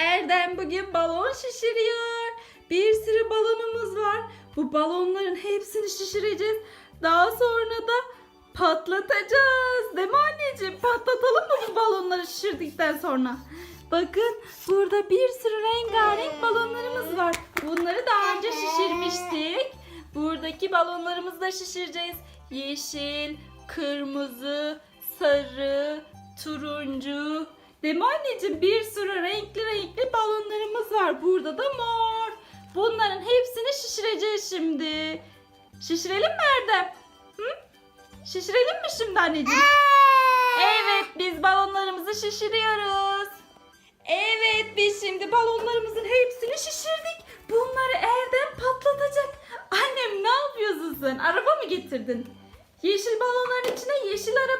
Erdem bugün balon şişiriyor. Bir sürü balonumuz var. Bu balonların hepsini şişireceğiz. Daha sonra da patlatacağız. Değil mi anneciğim? Patlatalım mı bu balonları şişirdikten sonra? Bakın burada bir sürü rengarenk balonlarımız var. Bunları daha önce şişirmiştik. Buradaki balonlarımızı da şişireceğiz. Yeşil, kırmızı, sarı, turuncu. Mi anneciğim? Bir sürü renkli renkli balonlarımız var. Burada da mor. Bunların hepsini şişireceğiz şimdi. Şişirelim mi Erdem? Hı? Şişirelim mi şimdi anneciğim? Evet biz balonlarımızı şişiriyoruz. Evet biz şimdi balonlarımızın hepsini şişirdik. Bunları Erdem patlatacak. Annem ne yapıyorsun sen? Araba mı getirdin? Yeşil balonların içine yeşil araba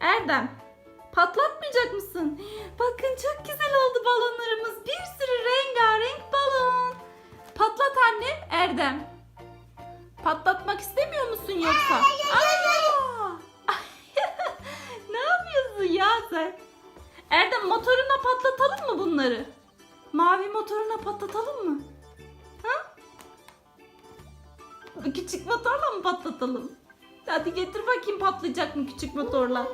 Erdem patlatmayacak mısın? Bakın çok güzel oldu balonlarımız. Bir sürü rengarenk balon. Patlat anne Erdem. Patlatmak istemiyor musun yoksa? Aa! ne yapıyorsun ya sen? Erdem motoruna patlatalım mı bunları? Mavi motoruna patlatalım mı? Ha? Küçük motorla mı patlatalım? Hadi getir bakayım patlayacak mı küçük motorla?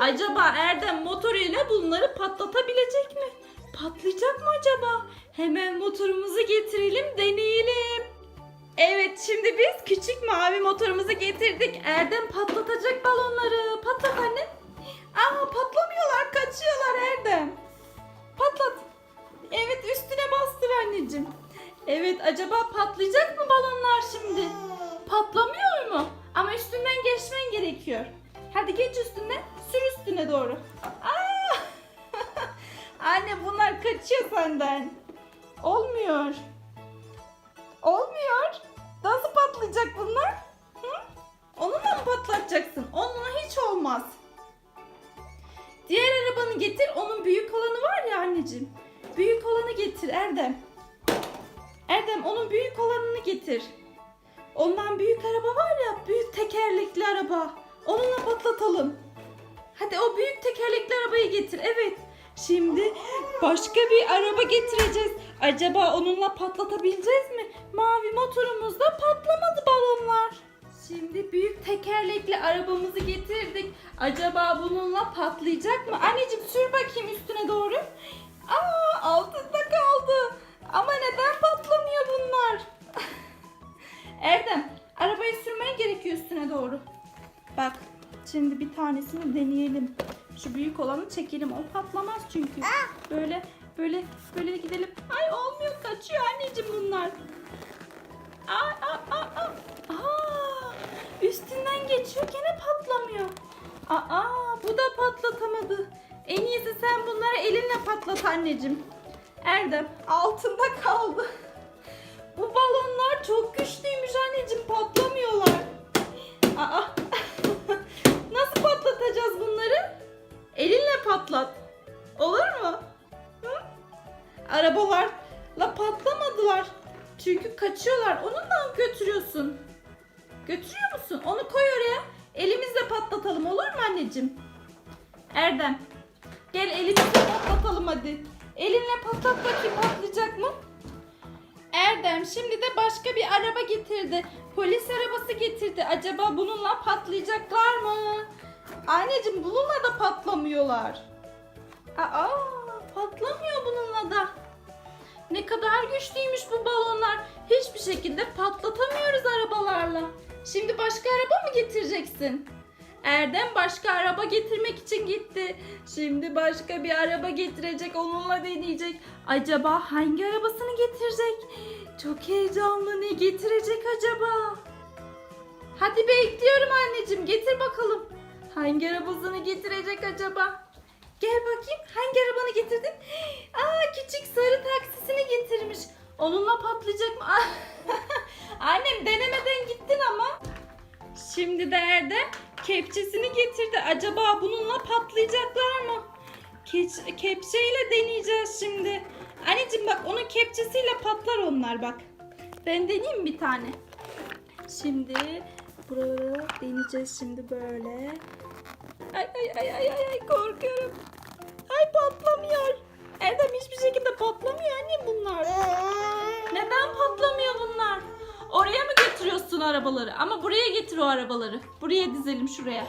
Acaba Erdem motoruyla bunları patlatabilecek mi? Patlayacak mı acaba? Hemen motorumuzu getirelim deneyelim. Evet şimdi biz küçük mavi motorumuzu getirdik. Erdem patlatacak balonları. Patlat anne. Aa patlamıyorlar kaçıyorlar Erdem. Patlat. Evet üstüne bastır anneciğim. Evet acaba patlayacak mı balonlar şimdi? Patlamıyor üstünden geçmen gerekiyor. Hadi geç üstüne, sür üstüne doğru. Aa! Anne bunlar kaçıyor senden. Olmuyor. Olmuyor. Nasıl patlayacak bunlar? Hı? Onunla mı patlatacaksın? Onunla hiç olmaz. Diğer arabanı getir. Onun büyük olanı var ya anneciğim. Büyük olanı getir Erdem. Erdem onun büyük olanını getir. Ondan büyük araba var ya, büyük tekerlekli araba. Onunla patlatalım. Hadi o büyük tekerlekli arabayı getir. Evet. Şimdi başka bir araba getireceğiz. Acaba onunla patlatabileceğiz mi? Mavi motorumuzda patlamadı balonlar. Şimdi büyük tekerlekli arabamızı getirdik. Acaba bununla patlayacak mı? Anneciğim sür bakayım üstüne doğru. Aa Erdem arabayı sürmeye gerekiyor üstüne doğru. Bak şimdi bir tanesini deneyelim. Şu büyük olanı çekelim. O patlamaz çünkü. Böyle böyle böyle gidelim. Ay olmuyor kaçıyor anneciğim bunlar. Aa, aa, aa, aa. Aa, üstünden geçiyor gene patlamıyor. Aa bu da patlatamadı. En iyisi sen bunları elinle patlat anneciğim. Erdem altında kaldı. Bu balonlar çok güçlüymüş anneciğim patlamıyorlar. Aa. De başka bir araba getirdi. Polis arabası getirdi. Acaba bununla patlayacaklar mı? Anneciğim bununla da patlamıyorlar. Aa patlamıyor bununla da. Ne kadar güçlüymüş bu balonlar. Hiçbir şekilde patlatamıyoruz arabalarla. Şimdi başka araba mı getireceksin? Erdem başka araba getirmek için gitti. Şimdi başka bir araba getirecek, onunla deneyecek. Acaba hangi arabasını getirecek? Çok heyecanlı. Ne getirecek acaba? Hadi bekliyorum anneciğim. Getir bakalım. Hangi arabasını getirecek acaba? Gel bakayım. Hangi arabanı getirdin? Aa küçük sarı taksisini getirmiş. Onunla patlayacak mı? Annem denemeden gittin ama. Şimdi de Erdem kepçesini getirdi. Acaba bununla patlayacaklar mı? Keç- kepçeyle deneyeceğiz şimdi. Anneciğim bak onun kepçesiyle patlar onlar bak. Ben deneyeyim bir tane. Şimdi buraları deneyeceğiz şimdi böyle. Ay ay ay ay ay, korkuyorum. Ay patlamıyor. Erdem hiçbir şekilde patlamıyor anne bunlar. Neden getiriyorsun arabaları? Ama buraya getir o arabaları. Buraya dizelim şuraya.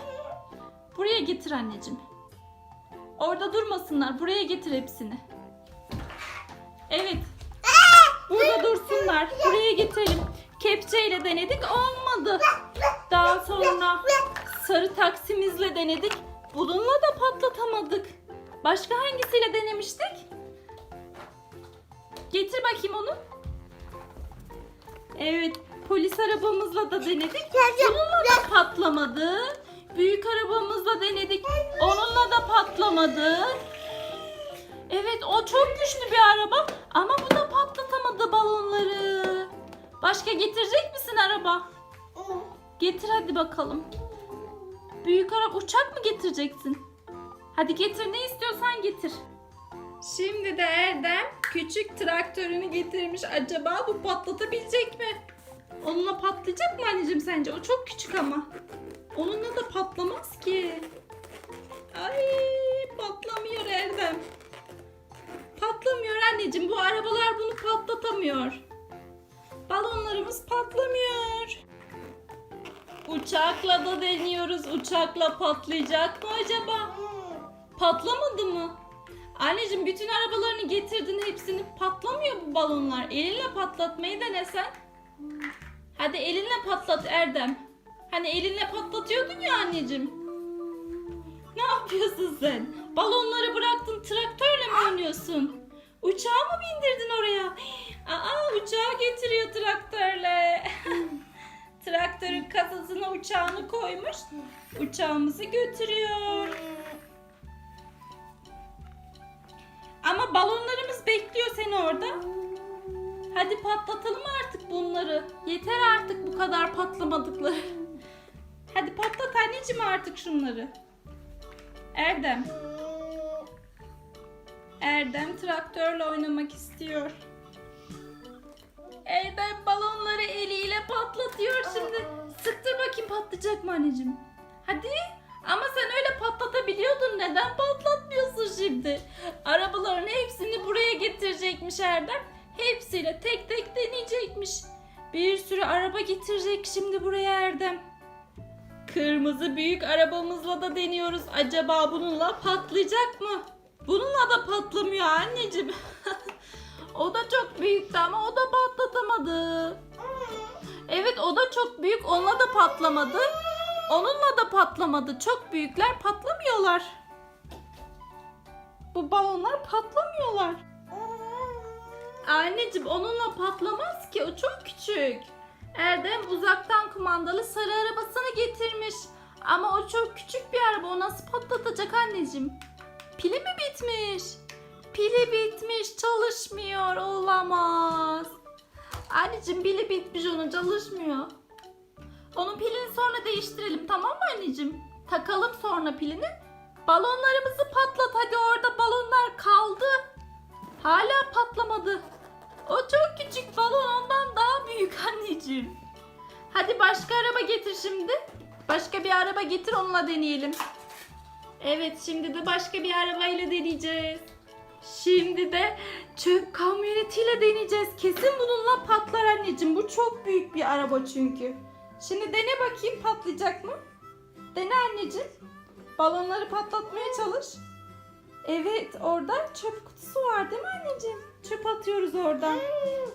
Buraya getir anneciğim. Orada durmasınlar. Buraya getir hepsini. Evet. Burada dursunlar. Buraya getirelim. Kepçeyle denedik. Olmadı. Daha sonra sarı taksimizle denedik. Bununla da patlatamadık. Başka hangisiyle denemiştik? Getir bakayım onu. Evet, polis arabamızla da denedik. Onunla da patlamadı. Büyük arabamızla denedik. Onunla da patlamadı. Evet, o çok güçlü bir araba ama bu da patlatamadı balonları. Başka getirecek misin araba? Getir hadi bakalım. Büyük araba uçak mı getireceksin? Hadi getir ne istiyorsan getir. Şimdi de Erdem küçük traktörünü getirmiş. Acaba bu patlatabilecek mi? Onunla patlayacak mı anneciğim sence? O çok küçük ama. Onunla da patlamaz ki. Ay patlamıyor Erdem. Patlamıyor anneciğim. Bu arabalar bunu patlatamıyor. Balonlarımız patlamıyor. Uçakla da deniyoruz. Uçakla patlayacak mı acaba? Patlamadı mı? Anneciğim bütün arabalarını getirdin hepsini patlamıyor bu balonlar. Elinle patlatmayı denesen. Hadi elinle patlat Erdem. Hani elinle patlatıyordun ya anneciğim. Ne yapıyorsun sen? Balonları bıraktın traktörle mi oynuyorsun? Uçağı mı bindirdin oraya? Aa uçağı getiriyor traktörle. Traktörün kasasına uçağını koymuş. Uçağımızı götürüyor. Ama balonlarımız bekliyor seni orada. Hadi patlatalım artık bunları. Yeter artık bu kadar patlamadıkları. Hadi patlat anneciğim artık şunları. Erdem. Erdem traktörle oynamak istiyor. Erdem balonları eliyle patlatıyor şimdi. Sıktır bakayım patlayacak mı anneciğim? Hadi. Ama sen öyle patlatabiliyordun. Neden patlatmıyorsun şimdi? Arabaların hepsini buraya getirecekmiş Erdem. Hepsiyle tek tek deneyecekmiş. Bir sürü araba getirecek şimdi buraya Erdem. Kırmızı büyük arabamızla da deniyoruz. Acaba bununla patlayacak mı? Bununla da patlamıyor anneciğim. o da çok büyüktü ama o da patlatamadı. Evet o da çok büyük. Onunla da patlamadı. Onunla da patlamadı. Çok büyükler patlamıyorlar. Bu balonlar patlamıyorlar. Anneciğim onunla patlamaz ki. O çok küçük. Erdem uzaktan kumandalı sarı arabasını getirmiş. Ama o çok küçük bir araba. O nasıl patlatacak anneciğim? Pili mi bitmiş? Pili bitmiş. Çalışmıyor. Olamaz. Anneciğim pili bitmiş onun çalışmıyor. Onun pilini sonra değiştirelim tamam mı anneciğim? Takalım sonra pilini. Balonlarımızı patlat hadi orada balonlar kaldı. Hala patlamadı. O çok küçük balon ondan daha büyük anneciğim. Hadi başka araba getir şimdi. Başka bir araba getir onunla deneyelim. Evet şimdi de başka bir arabayla deneyeceğiz. Şimdi de çöp kamyonetiyle deneyeceğiz. Kesin bununla patlar anneciğim. Bu çok büyük bir araba çünkü. Şimdi dene bakayım patlayacak mı? Dene anneciğim. Balonları patlatmaya çalış. Evet orada çöp kutusu var değil mi anneciğim? Çöp atıyoruz oradan.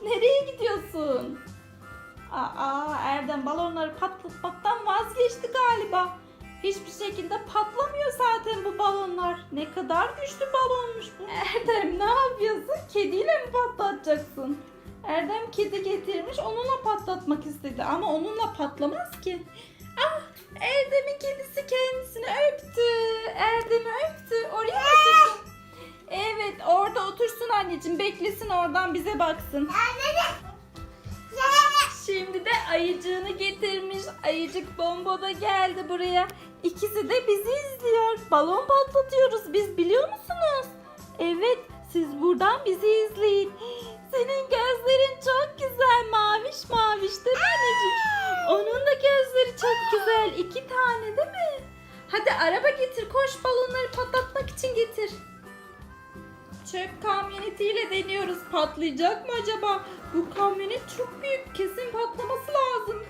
Nereye gidiyorsun? Aa Erdem balonları patlatmaktan vazgeçti galiba. Hiçbir şekilde patlamıyor zaten bu balonlar. Ne kadar güçlü balonmuş bu. Erdem ne yapıyorsun? Kediyle mi patlatacaksın? Erdem kedi getirmiş onunla patlatmak istedi ama onunla patlamaz ki. Ah Erdem'in kedisi kendisini öptü. Erdem'i öptü. Oraya mı otursun? Evet orada otursun anneciğim. Beklesin oradan bize baksın. Şimdi de ayıcığını getirmiş. Ayıcık bomba da geldi buraya. İkisi de bizi izliyor. Balon patlatıyoruz biz biliyor musunuz? Evet siz buradan bizi izleyin. Senin gözlerin çok güzel maviş maviş değil mi anneciğim? Onun da gözleri çok güzel. iki tane değil mi? Hadi araba getir koş balonları patlatmak için getir. Çöp kamyonetiyle deniyoruz. Patlayacak mı acaba? Bu kamyonet çok büyük. Kesin patlaması lazım.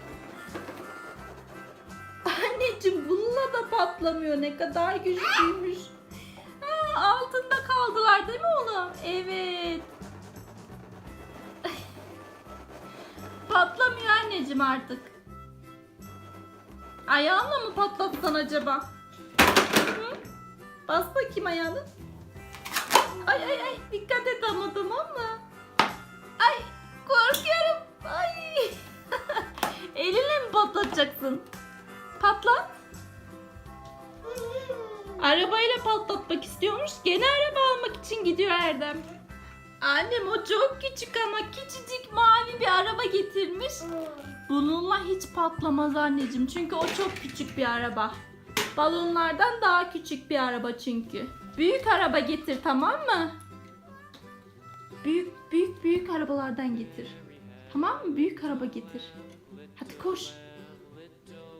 Anneciğim bununla da patlamıyor. Ne kadar güçlüymüş. Ha, altında kaldılar değil mi oğlum? Evet. Patlamıyor anneciğim artık. Ayağınla mı patlatsan acaba? Hı? Bas bakayım ayağını. Ay ay ay dikkat et ama tamam mı? Ay korkuyorum. Ay. Elinle mi patlatacaksın? Patlat. Arabayla patlatmak istiyormuş. Gene araba almak için gidiyor Erdem. Annem o çok küçük ama küçücük mavi bir araba getirmiş. Bununla hiç patlamaz anneciğim. Çünkü o çok küçük bir araba. Balonlardan daha küçük bir araba çünkü. Büyük araba getir tamam mı? Büyük büyük büyük arabalardan getir. Tamam mı? Büyük araba getir. Hadi koş.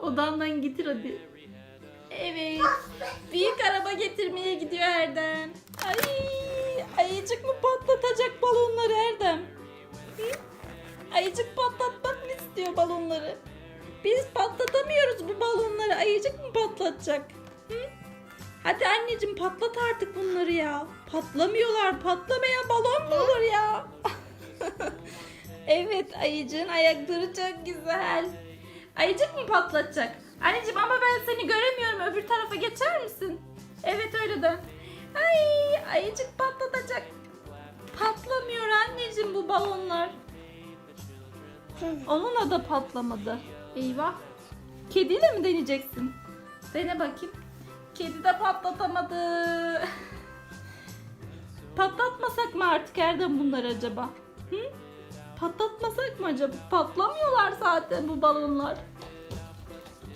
Odandan getir hadi. Evet. Büyük araba getirmeye gidiyor Erdem. Ay, ayıcık mı patlatacak balonları Erdem? Ayıcık patlatmak mı istiyor balonları? Biz patlatamıyoruz bu balonları. Ayıcık mı patlatacak? Hı? Hadi anneciğim patlat artık bunları ya. Patlamıyorlar. Patlamayan balon mu olur ya? evet ayıcığın ayakları çok güzel. Ayıcık mı patlatacak? Anneciğim ama ben seni göremiyorum. Öbür tarafa geçer misin? Evet öyle de. Ay ayıcık patlatacak. Patlamıyor anneciğim bu balonlar. Onunla da patlamadı. Eyvah. Kediyle mi deneyeceksin? Dene bakayım. Kedi de patlatamadı. Patlatmasak mı artık Erdem bunları acaba? Hı? Patlatmasak mı acaba? Patlamıyorlar zaten bu balonlar.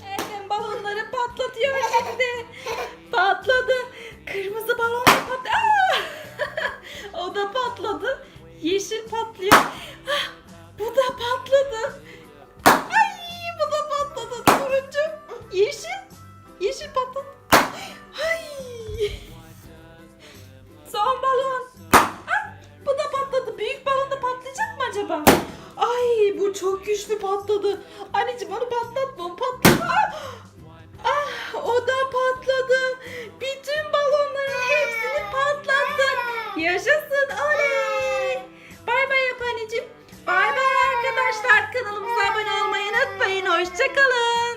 Erdem balonları patlatıyor şimdi. Patladı. Kırmızı balon da patladı. o da patladı. Yeşil patlıyor. Ah, bu da patladı. Ay bu da patladı. Turuncu. Yeşil çok güçlü patladı. Anneciğim onu patlatma. O patladı. Ah, ah, o da patladı. Bütün balonların hepsini patlattın. Yaşasın. Oley. Bay bay yap anneciğim. Bay bay arkadaşlar. Kanalımıza abone olmayı unutmayın. Hoşçakalın.